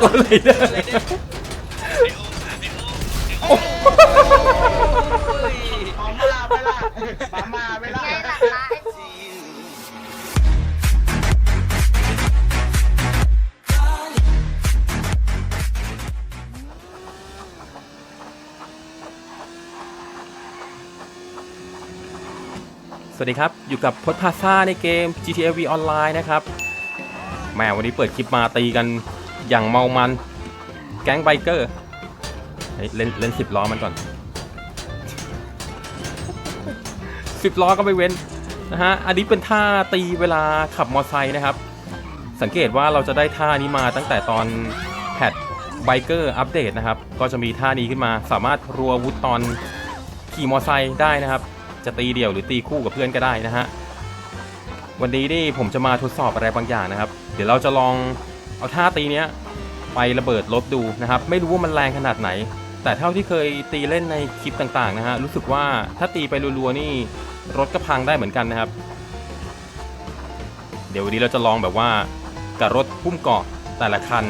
โกนเลยเด้อเลยเด้อหอมาไปละหอมาไปละไงล่ะสวัสดีครับ อยู่กับพจน์พาซ่าในเกม GTA V Online นะครับแหมวันนี้เปิดคลิปมาตีกัน อย่างเมามัน แก๊งไบเกอร์เฮ้ยเล่นเล่นสิบล้อมันก่อนสิบล้อก็ไม่เว้นนะฮะอันนี้เป็นท่าตีเวลาขับมอเตอร์ไซค์นะครับ สังเกตว่าเราจะได้ท่านี้มาตั้งแต่ตอนแพทไบเกอร์อัปเดตนะครับ ก็จะมีท่านี้ขึ้นมาสามารถรัววุธตอนขี่มอเตอร์ไซค์ได้นะครับ จะตีเดี่ยวหรือตีคู่กับเพื่อนก็ได้นะฮะวันนี้นี่ผมจะมาทดสอบอะไรบางอย่างนะครับ เดี๋ยวเราจะลอง เอาท่าตีเนี้ยไประเบิดรถดูนะครับ ไม่รู้ว่ามันแรงขนาดไหน แต่เท่าที่เคยตีเล่นในคลิปต่างๆนะฮะรู้สึกว่าถ้าตีไปรัวๆนี่รถก็พังได้เหมือนกันนะครับ เดี๋ยววันนี้เราจะลองแบบว่ากับรถพุ่มเกาะแต่ละคัน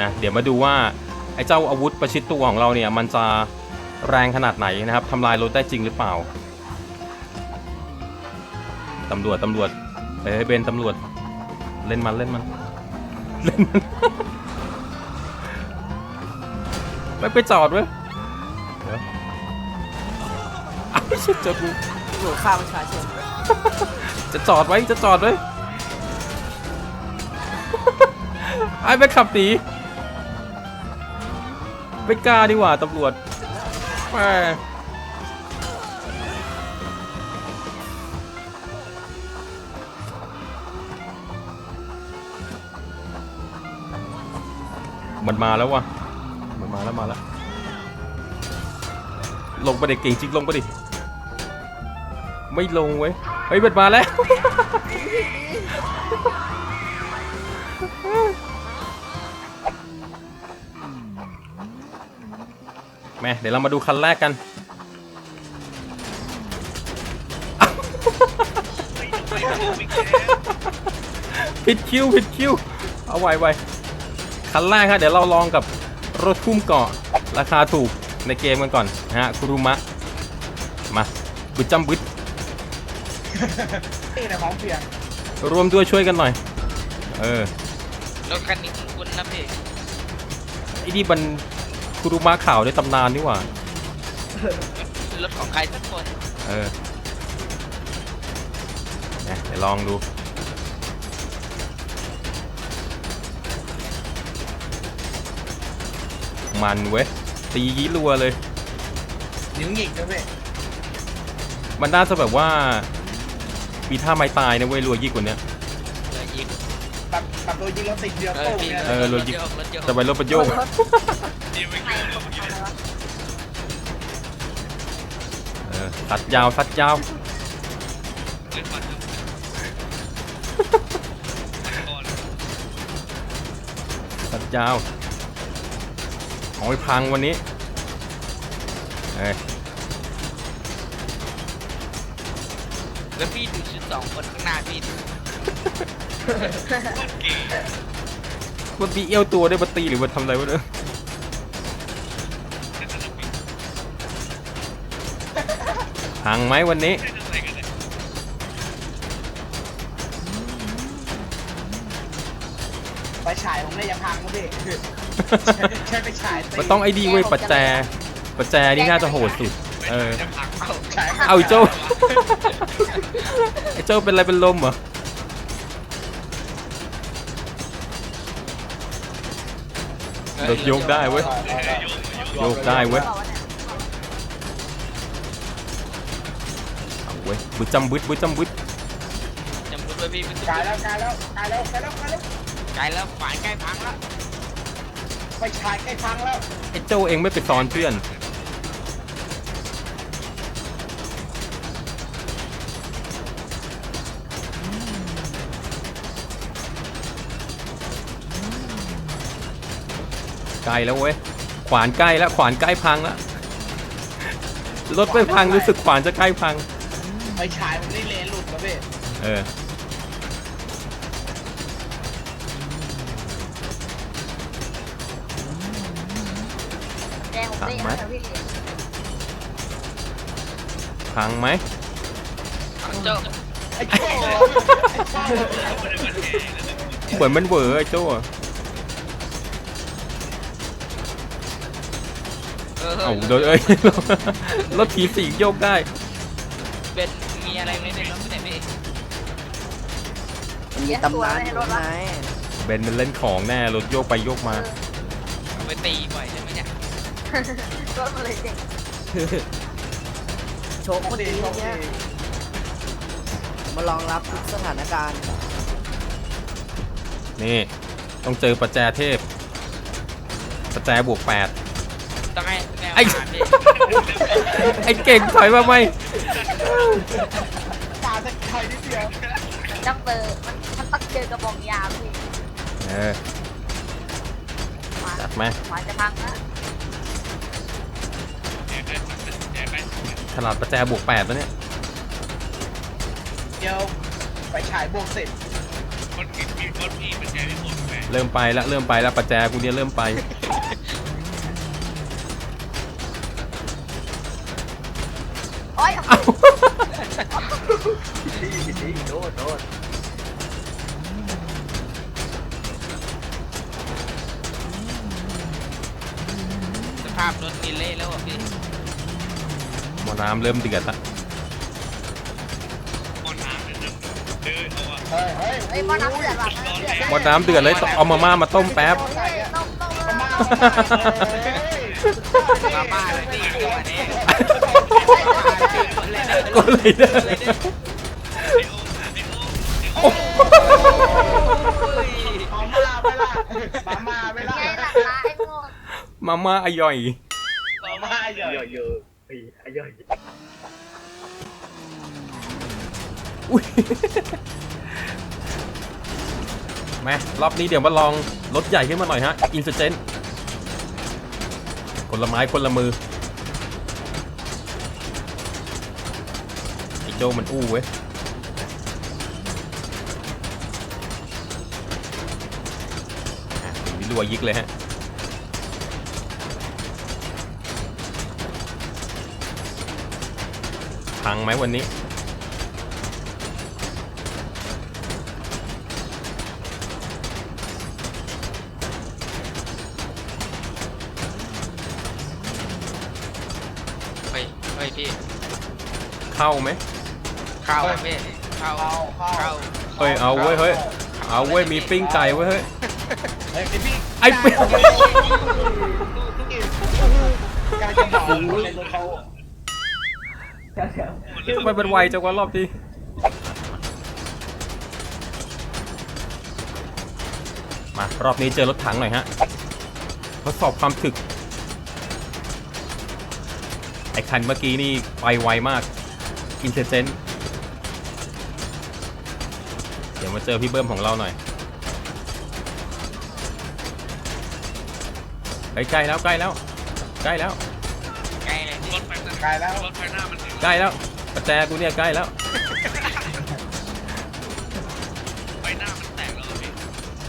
นะเดี๋ยวมาดูว่าไอ้เจ้าอาวุธประชิดตัวของเราเนี่ยมันจะแรงขนาดไหนนะครับทำลายรถได้จริงหรือเปล่าตำรวจตำรวจเอ้ยเบนตำรวจเล่นมันเล่นมัน เล่นมันไม่ไปจอดเว้ยเดี๋ยวอ้าวชิบจะกูหนูฆ่าประชาชนจะจอดไว้จะจอดไว้ไอ้ไปขับหนีไม่กล้าดีกว่าตำรวจแหม มันมาแล้ววะมันมาแล้วมาแล้ว ลงไปเด็กเก่งจริงลงไปดิ ไม่ลงเว้ย เฮ้ยมันมาแล้ว แม่เดี๋ยวเรามาดูคันแรกกันผิดคิวผิดคิว เอาไว้ไว้ คันแรกครับเดี๋ยวเราลองกับรถพุ่มเกาะราคาถูกในเกมกันก่อนนะฮะคุรุมะมาบึดจำบึดนี่แต่ของเปลี่ยนรวมด้วยช่วยกันหน่อย เออรถคันนี้คุณนะพี่ไอ้นี่มันคุรุมะข่าวในตำนานนี่หว่ารถของใครสักคน เออเนี่ยเดี๋ยวลองดู มันเว้ย ตียี้รัวเลย นิ้วหงิกนะพี่มันน่าจะแบบว่า มีท่าไม้ตายนะเว้ยรัวยิ่งกว่าเนี้ย เลยยิงแบบแบบโดนยิงแล้วติดเดียวเออโป้งพี่เนี่ยเออรถยิง รถโยกจะไปรถประโยคใครคนทำอะไรวะเออสัดยาวสัดยาว สัดยาว เอาไปพังวันนี้เอ้ยแล้วพี่ดูชุดสองคนข้างหน้าพี่ดิมันตีเอี้ยวตัวได้มาตีหรือมาทำอะไรวะเนี่ยพังไหมวันนี้ ไปฉายผมเลยอย่าพังนะพี่ใช่ไปฉายมันต้องไอ้ดีเว้ยปัจแจปัจแจนี่น่าจะโหดสุด เออ เอาฉายเอาไอ้โจ้ไอ้โจ้เป็นอะไรเป็นลมเหรอรถยกได้เว้ยโยกได้เว้ยบอกว่าเนี่ยเอาเว้ยบึดจำบึดบึดจำบึดจำรู้ด้วยพี่พี่กายแล้วกายแล้วกายแล้วกายแล้วกายแล้ว ไกลแล้วฝานใกล้พังแล้วไปฉายใกล้พังแล้วไอ้โจ้เองไม่ไปซ้อนเพื่อนใกล้แล้วเว้ย ขวานใกล้แล้วขวานใกล้พังแล้วรถไม่พังรู้สึกขวานจะใกล้พัง ไปฉายผมนี่เลนหลุดแล้วพี่เออ งผมได้ยังไงพี่พังไหมเจ้าไอ้โจ้เหมือนมันเหวอไอ้โจ้อะเออเอาโดนเอ้ยรถทีสีโยกได้เป็นมีอะไรไม่เป็นรถไม่ได้พี่มันมีตำนานอยู่ไหมเบนมันเล่นของแน่รถโยกไปโยกมา เอาไปตีบ่อยใช่ไหมเนี่ย รถมันเลยเด็กโชคโชคดีดีโชคเนี่ดียมารองรับทุกสถานการณ์ นี่ ต้องเจอประแจเทพ ประแจบวกแปดต้องให้แมวไอ้ผ่านพี่ ไอ้เก่งถอยมาไหมตาจะใครนิดเดียวต้องเจอมันมันต้องเจอกระบอกยาวพี่เออ ขวาจัดไหมขวาจะพังนะ ฉลาดประแจบวกแปดแล้วเนี่ย เดี๋ยวไปฉายบวกสิบเริ่มไปแล้วเริ่มไปแล้วประแจกูเนี่ยเริ่มไป โอ้ยเอ้าโดนโดนสภาพรถมีเละแล้วอะพี่หม อน้ำเริ่มเดือดละเฮ้ยเฮ้ยเฮ้ยหมอน้ำเดือดว่ะหม้อน้ำเดือดหมอน้ำเดือดเลยเอามาม่ามาต้มแป๊บเฮ้ยต้มต้มมามาม่ามาบ้าเลยพี่ตัวนี้ก็เลยเด้อโอ้มาม่าไปละมาม่าไปละไงล่ะร้ายหมดมาม่าอร่อย มาม่าเยอะเยอะเยอะอุ้ยแม่รอบนี้เดี๋ยวมาลองรถใหญ่ขึ้นมาหน่อยฮะอินสเจนคนละไม้คนละมือไอโจมันอู้เว้ยอะวิลัวยิกเลยฮะ พังไหมวันนี้ เฮ้ยเฮ้ยพี่ เข้าไหมเข้าอะพี่เข้าเข้าเข้าเข้า เฮ้ยเอาเว้ยเฮ้ยเอาเว้ยมีปิ้งไก่เว้ยเฮ้ยเฮ้ยพี่ไอ้ปิ้ง การจะบอกในรถเขา ทำไมเป็นไวจังวะรอบนี้มารอบนี้เจอรถถังหน่อยฮะทดสอบความถึก ไอ้คันเมื่อกี้นี่ไปไวมาก อินเทอร์เจนเดี๋ยวมาเจอพี่เบิ้มของเราหน่อย ใกล้ใกล้แล้วใกล้แล้ว ใกล้แล้ว ใกล้เลยพี่ไกลแล้ว ใกล้แล้วประแจกูเนี่ยใกล้แล้ว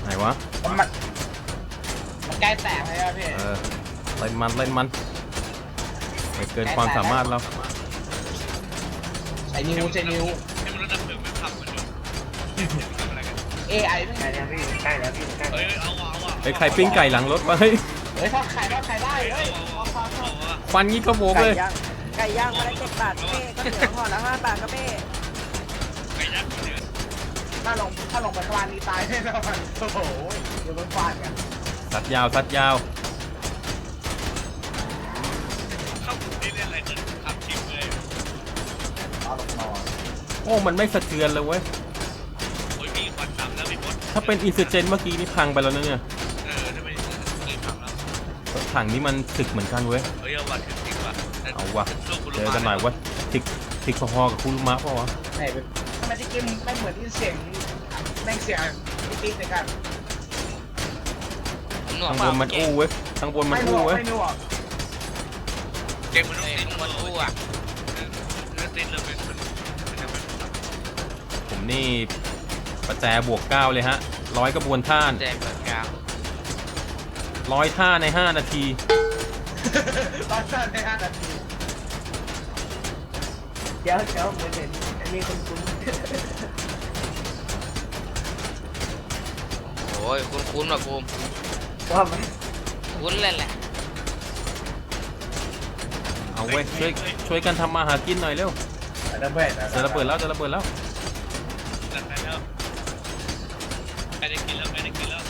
ไหนวะมันมันใกล้แตกเลยอะพี่เออเล่นมันเล่นมันไม่เกินความสามารถเราใช้นิ้วใช้นิ้วเอไอไม่ใช่แล้วพี่ใกล้แล้วพี่ใกล้แล้วไอ้ยใครปิ้งไก่หลังรถวะเฮ้ยเฮ้ยทอดไข่ทอดไข่ได้เฮ้ยเอาความชอบฟันงี้ก็โบกไก่เลยย่างไก่ย่างมาได้เจ็ดบาทก็เม่ก็เหลือห่อละห้าบาทก็เม่ถ้าลงถ้าลงไปกลางนี้ตายแน่นอนโอ้โหเดี๋ยวมันฟาดกันสัดยาวสัดยาวเอาลงนอนโอ้มันไม่สะเทือนเลยเว้ยถ้าเป็นอินซิเจนเมื่อกี้นี่พังไปแล้วนะเนี่ยรถถังนี่มันถึกเหมือนกันเว้ยเอาวะ เจอกันหน่อยเว้ยถึกถึกพอๆกับคุรุมะเปล่าวะไหนเป็นทำไมที่กิมไม่เหมือนที่เสียงแม่งเสียงติ๊กๆในกันหนวกข้างเปบล่านมันอู้เว้ยข้างบนมันไม่รู้อู้เว้ยไม่รู้อะเก่งมันเลยข้างบนอู้อะผมนี่ประแจบวกเก้าเลยฮะร้อยกระบวนท่านแจกเปิดกาวร้อยท่าใน 5 นาที ตอนสั้นในห้านาที เดี๋ยวเดี๋ยวเหมือนเห็นมีคนคุ้นโอ้ยคุ้นคุ้นๆว่ะภูมิว่าไหมคุ้นเลยแหละเอาเว้ยช่วยช่วยกันทำมาหากินหน่อยเร็วอันนั้นเว้ยจะระเบิดแล้วจะระเบิดแล้วใครได้กินแล้วใครได้กินแล้ว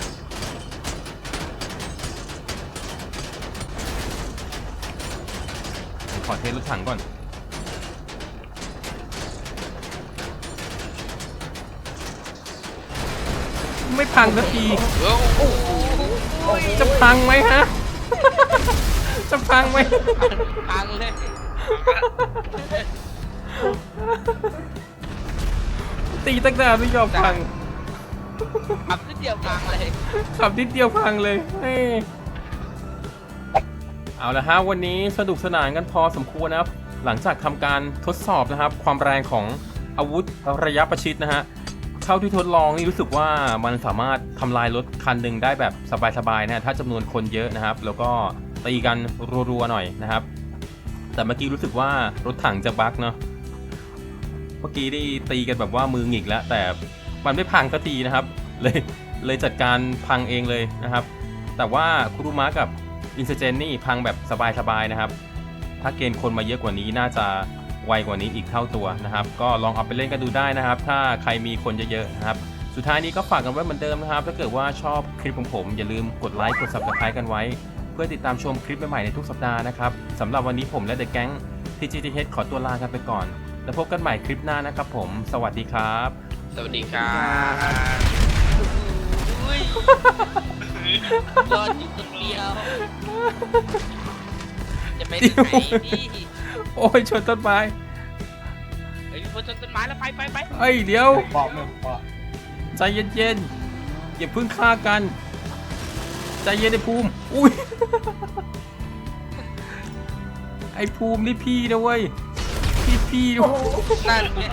ขอเทสรถถังก่อน ไม่พังสักทีโอ้โหจะพังไหมฮะ จะพังไหมพังเลยตีตั้งนานไม่ยอมพังขับนิดเดียวพังเลยขับนิดเดียวพังเลยเฮ้ยเอาละฮะวันนี้สนุกสนานกันพอสมควรนะครับ หลังจากทำการทดสอบนะครับ ความแรงของอาวุธระยะประชิดนะฮะ เท่าที่ทดลองนี่รู้สึกว่ามันสามารถทำลายรถคันหนึ่งได้แบบสบายๆนะถ้าจำนวนคนเยอะนะครับ แล้วก็ตีกันรัวๆหน่อยนะครับ แต่เมื่อกี้รู้สึกว่ารถถังจะบั๊กเนาะเมื่อกี้ได้ตีกันแบบว่ามือหงิกแล้ว แต่มันไม่พังสักทีนะครับ เลยเลยจัดการพังเองเลยนะครับ แต่ว่าคุรุมะกับอินเซเจนนี่พังแบบสบายๆนะครับ ถ้าเกณฑ์คนมาเยอะกว่านี้น่าจะ ไวกว่านี้อีกเท่าตัวนะครับ ก็ลองเอาไปเล่นกันดูได้นะครับ ถ้าใครมีคนเยอะๆนะครับ สุดท้ายนี้ก็ฝากกันไว้เหมือนเดิมนะครับ ถ้าเกิดว่าชอบคลิปของผมอย่าลืมกดไลค์กด subscribe กันไว้ เพื่อติดตามชมคลิปใหม่ๆในทุกสัปดาห์นะครับสำหรับวันนี้ผมและเดอะแก๊งทีจีทีเขอตัวลากันไปก่อน แล้วพบกันใหม่คลิปหน้านะครับผม สวัสดีครับ สวัสดีครับอุ้ยรอดอยู่คนเดียว จะไปที่ไหนพี่ โอ้ยชนต้นไม้เฮ้ยพ้นต้นไม้แล้วไปไปไปเอ้ยเดี๋ยวบอกมึงบอกใจเย็นๆอย่าเพิ่งฆ่ากัน ใจเย็นไอ้ภูมิอุ้ยไอ้ภูมินี่พี่นะเว้ยพี่พี่ด้วยนั่นเนี่ย